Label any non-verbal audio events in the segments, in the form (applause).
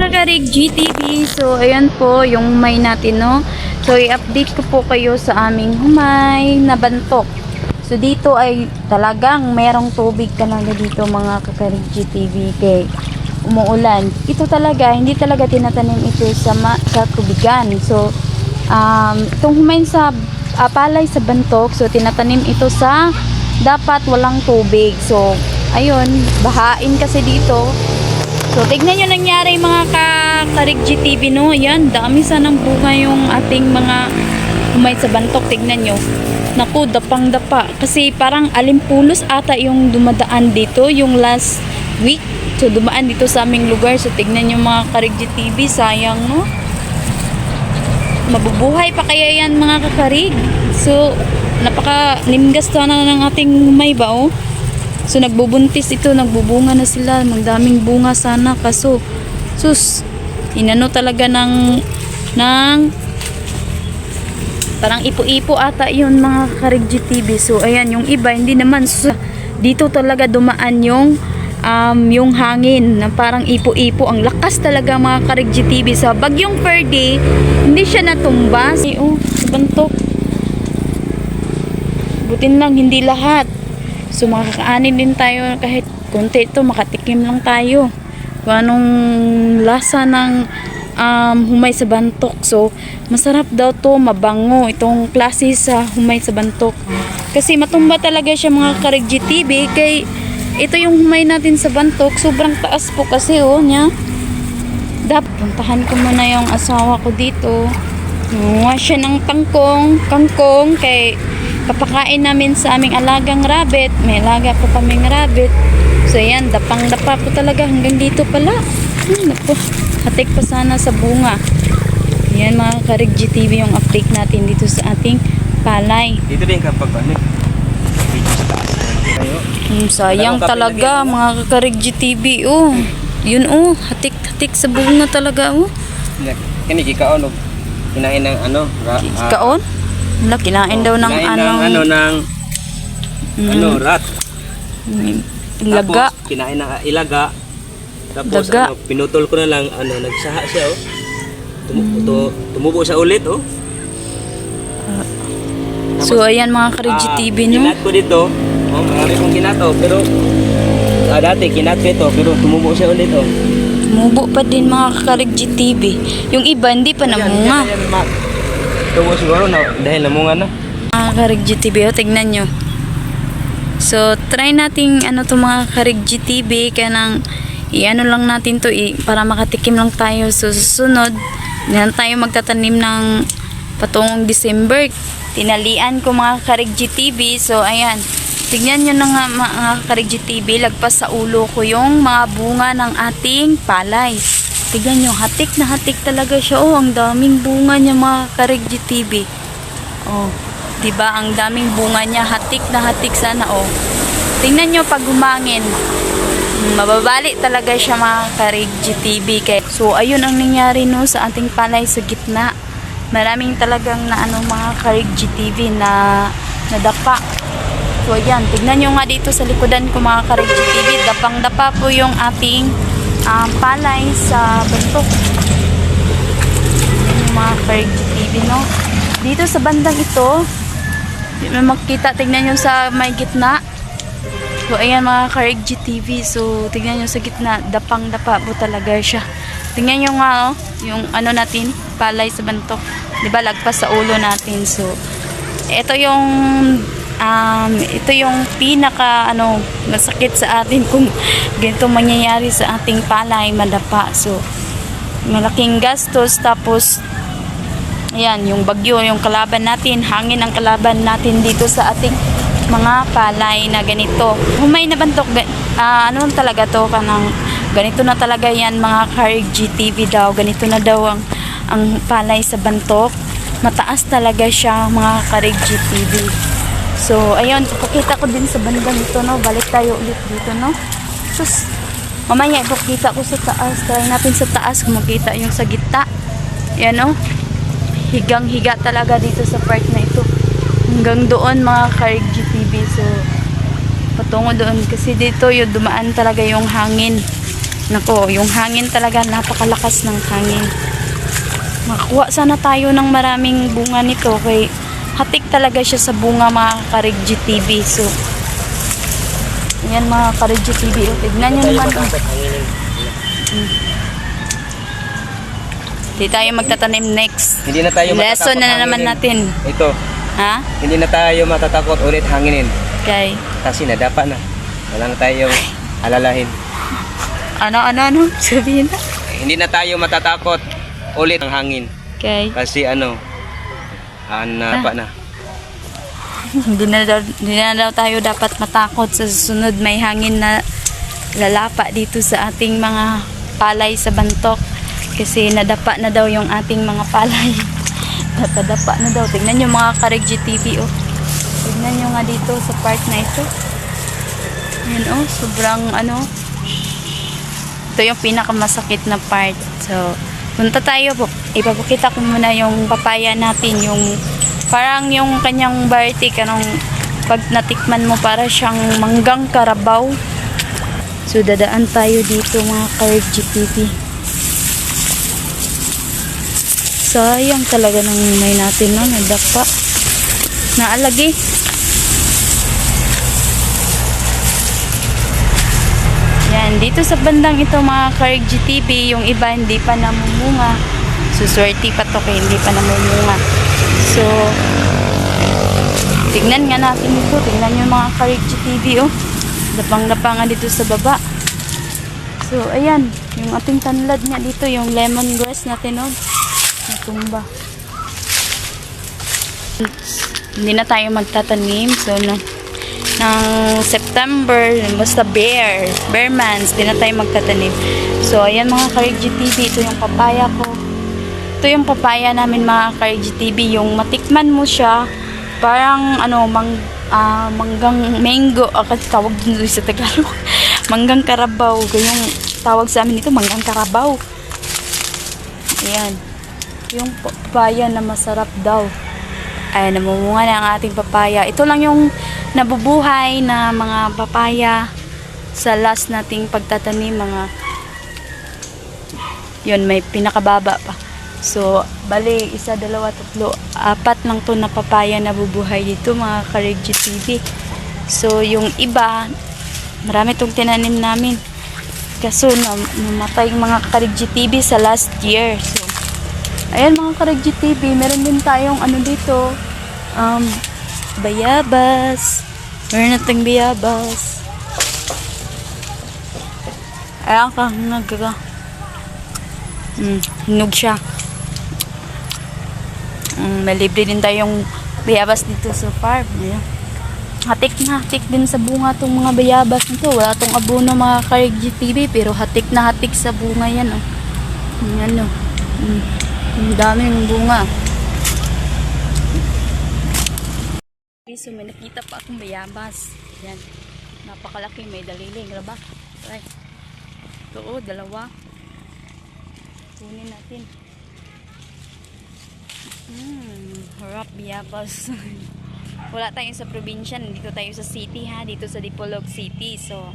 kakarig GTV. So, ayan po yung humay natin, no? So, i-update ko po kayo sa aming humay na bantok. So, dito ay talagang merong tubig talaga dito mga kakarig GTV kay umuulan. Ito talaga, hindi talaga tinatanim ito sa, ma- sa tubigan. So, um, itong humay sa ah, palay sa bantok, so tinatanim ito sa dapat walang tubig. So, ayun, bahain kasi dito. So, tignan nyo nangyari mga ka-Karig GTV, no? Ayan, dami sanang bunga yung ating mga humay sa bantok. Tignan nyo. Naku, dapang-dapa. Kasi parang alimpulos ata yung dumadaan dito, yung last week. So, dumaan dito sa aming lugar. So, tignan nyo mga Karig GTV. Sayang, no? Mabubuhay pa kaya yan mga kakarig. So, napaka nimgas na ng ating humay ba, oh? So nagbubuntis ito, nagbubunga na sila, magdaming bunga sana kaso sus inano talaga ng ng parang ipo-ipo ata yun mga karig GTV. So ayan, yung iba hindi naman So, dito talaga dumaan yung um, yung hangin na parang ipo-ipo. Ang lakas talaga mga karig GTV. Sa bagyong Ferdy, hindi siya natumba. Ay, oh, bantok. Butin lang, hindi lahat. So makakaanin din tayo kahit konti ito, makatikim lang tayo. Kung anong lasa ng um, humay sa bantok. So masarap daw to, mabango itong klase sa humay sa bantok. Kasi matumba talaga siya mga karig GTV kay ito yung humay natin sa bantok, sobrang taas po kasi oh niya. Dap, puntahan ko muna yung asawa ko dito. Gumawa siya ng tangkong, kangkong kay papakain namin sa aming alagang rabbit. May alaga po kaming rabbit. So yan, dapang-dapa po talaga hanggang dito pala. Hmm, naku, hatik pa sana sa bunga. Yan mga karig GTV yung update natin dito sa ating palay. Dito din kapag ano, video sa taas. Kayo. Hmm, sayang talaga mga kakarig GTV. Oh, yun oh, hatik-hatik sa bunga talaga oh. Kani gikaon og kinain ng ano, ra, ah, Kaon? Wala, kinain daw ng kinain anong ano ng Mm. ano rat. laga. Tapos, kinain ng ilaga. Tapos Daga. ano, pinutol ko na lang ano nagsaha siya oh. Tumu tu- tumubo siya ulit oh. So ayan mga kakarig Ah, GTV no. Kinat ko dito. Oh, marami kong kinato pero ah, dati kinat ko ito pero tumubo siya ulit oh. Mubo pa din mga kakarig GTV. Yung iba hindi pa namunga. Yan, yan, yan, ma- Tubo siguro na dahil namunga na. Mga kakarig GTV, oh, tignan nyo. So try nating ano to mga kakarig GTV kaya nang i-ano lang natin to i, para makatikim lang tayo sa susunod. Yan tayo magtatanim ng patungong December. Tinalian ko mga kakarig GTV. So ayan, tignan nyo na nga mga kakarig GTV. Lagpas sa ulo ko yung mga bunga ng ating palay. Tignan nyo, hatik na hatik talaga siya. Oh, ang daming bunga niya mga kakarig GTV. Oh, 'di ba? Ang daming bunga niya, hatik na hatik sana oh. Tingnan niyo pag humangin. Mababali talaga siya mga karig GTV kay. So ayun ang nangyari no sa ating palay sa gitna. Maraming talagang na ano mga karig GTV na nadapa. So ayan, tignan niyo nga dito sa likodan ko mga karig GTV, dapang-dapa po yung ating um, palay sa bantok. Yan yung mga karig GTV no. Dito sa bandang ito, mo makita, tignan nyo sa may gitna. So, ayan mga karig GTV. So, tignan nyo sa gitna, dapang-dapa po talaga siya. Tignan nyo nga, oh, yung ano natin, palay sa bantok. Ba, lagpas sa ulo natin. So, ito yung um, ito yung pinaka ano masakit sa atin kung ganito mangyayari sa ating palay madapa so malaking gastos tapos Ayan, yung bagyo, yung kalaban natin, hangin ang kalaban natin dito sa ating mga palay na ganito. Humay na bantok, ga- ah, ano talaga to, kanang ganito na talaga yan mga Karig GTV daw, ganito na daw ang, ang palay sa bantok. Mataas talaga siya mga Karig GTV. So, ayun, ipakita ko din sa bandang ito, no? Balik tayo ulit dito, no? Sus, mamaya ipakita ko sa taas. Try natin sa taas kung makita yung sa gitna. Yan, no? higang higa talaga dito sa part na ito hanggang doon mga karig GTV so patungo doon kasi dito yung dumaan talaga yung hangin Nako, yung hangin talaga, napakalakas ng hangin. Makakuha sana tayo ng maraming bunga nito kay hatik talaga siya sa bunga mga Karigji TV. So, yan mga Karigji TV. Oh, Tignan nyo naman. oh. matakot, hanginin. Di tayo magtatanim next. Hindi na tayo Lesson na, na naman natin. Ito, Ha? hindi na tayo matatakot ulit hanginin. Okay. Kasi nadapa na. Wala na tayong alalahin. Ano, ano, ano? (laughs) Sabihin na. Hindi na tayo matatakot ulit ng hangin. Okay. Kasi ano, ah, nadapa na. (laughs) hindi na daw, hindi na daw tayo dapat matakot sa susunod. May hangin na lalapa dito sa ating mga palay sa bantok. Kasi nadapa na daw yung ating mga palay. (laughs) Natadapa na daw. Tignan nyo mga Karigji TV oh. Tignan nyo nga dito sa part na ito. Yun oh. Sobrang ano. Ito yung pinakamasakit na part. So punta tayo po. Ipapakita ko muna yung papaya natin yung parang yung kanyang bartik anong pag natikman mo para siyang manggang karabaw. So dadaan tayo dito mga ka-RG TV sayang talaga ng may natin no nadapa naalagi dito sa bandang ito mga ka-RG TV, yung iba hindi pa namumunga. Suswerte pa to kaya hindi pa namumunga. So, tignan nga natin ito. Tignan yung mga ka-RG TV, oh. Dapang-dapa nga dito sa baba. So, ayan. Yung ating tanlad nga dito, yung lemongrass natin, oh. Natumba. Hindi na tayo magtatanim. So, na, ng September, basta bear, bear months, di na tayo magtatanim. So, ayan mga ka-RG TV, ito yung papaya ko. Ito yung papaya namin mga ka-RG TV, yung matikman mo siya, parang ano, mang, ah, manggang mango, ah, kasi tawag dito sa Tagalog, (laughs) manggang karabaw, yung tawag sa amin ito, manggang karabaw. Ayan, yung papaya na masarap daw. Ay, namumunga na ang ating papaya. Ito lang yung nabubuhay na mga papaya sa last nating pagtatanim mga yun may pinakababa pa. So bali isa dalawa tatlo apat lang to na papaya na bubuhay dito mga Karigji TV so yung iba marami tong tinanim namin. Kaso nam- namatay yung mga Karigji TV sa last year. So Ayan mga Karagji TV, meron din tayong ano dito, um, bayabas. Meron nating bayabas. Ayan ka, nagka. Mm, hinog siya. Mm, may libre din tayong bayabas dito sa farm. Ayan. Hatik na hatik din sa bunga tong mga bayabas nito. Wala tong abono mga Karagji TV, pero hatik na hatik sa bunga yan. Oh. Yan oh. Mm. Ang daming bunga. So, may nakita pa akong bayabas. Yan. Napakalaki. May daliling. Wala ba? Ay. Ito oh, dalawa. Kunin natin. Hmm, harap bayabas. (laughs) Wala tayo sa probinsya. Dito tayo sa city ha. Dito sa Dipolog City. So,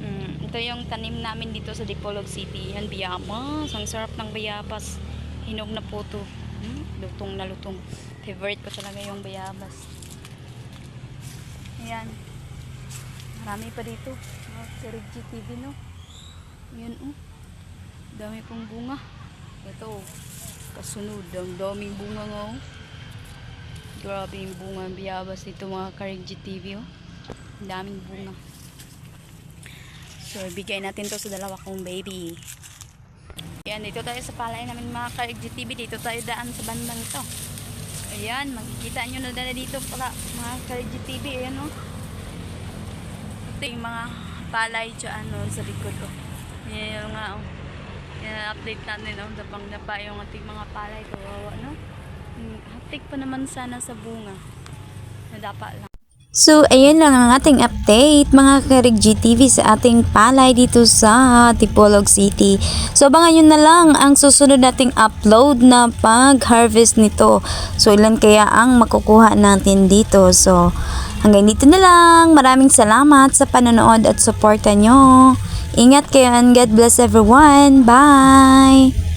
mm, ito yung tanim namin dito sa Dipolog City. Yan, bayabas. Ang sarap ng bayabas. Hinog na po to. Hmm? Lutong na lutong. Favorite ko talaga yung bayabas. Ayan. Marami pa dito. Oh, sa Reggie TV, no? Ayan, oh. Dami pong bunga. Ito, oh. Kasunod. Ang daming bunga nga, oh. Grabe yung bunga ng bayabas dito mga ka-Reggie TV, oh. Ang daming bunga. So, ibigay natin to sa dalawa kong baby. Ayan, dito tayo sa palay namin mga ka-GTV. Dito tayo daan sa bandang ito. Ayan, makikita nyo na dala dito pala mga ka-GTV. Ayan o. Oh. Ito yung mga palay dyan no, sa likod o. Oh. Ayan nga o. Oh. Update natin o. Oh. Dabang dapa yung ating mga palay. Kawawa no. Hmm, Hatik pa naman sana sa bunga. Nadapa lang. So, ayun lang ang ating update mga Karig GTV sa ating palay dito sa Tipolog City. So, abangan nyo na lang ang susunod nating upload na pag-harvest nito. So, ilan kaya ang makukuha natin dito. So, hanggang dito na lang. Maraming salamat sa panonood at suporta nyo. Ingat kayo and God bless everyone. Bye!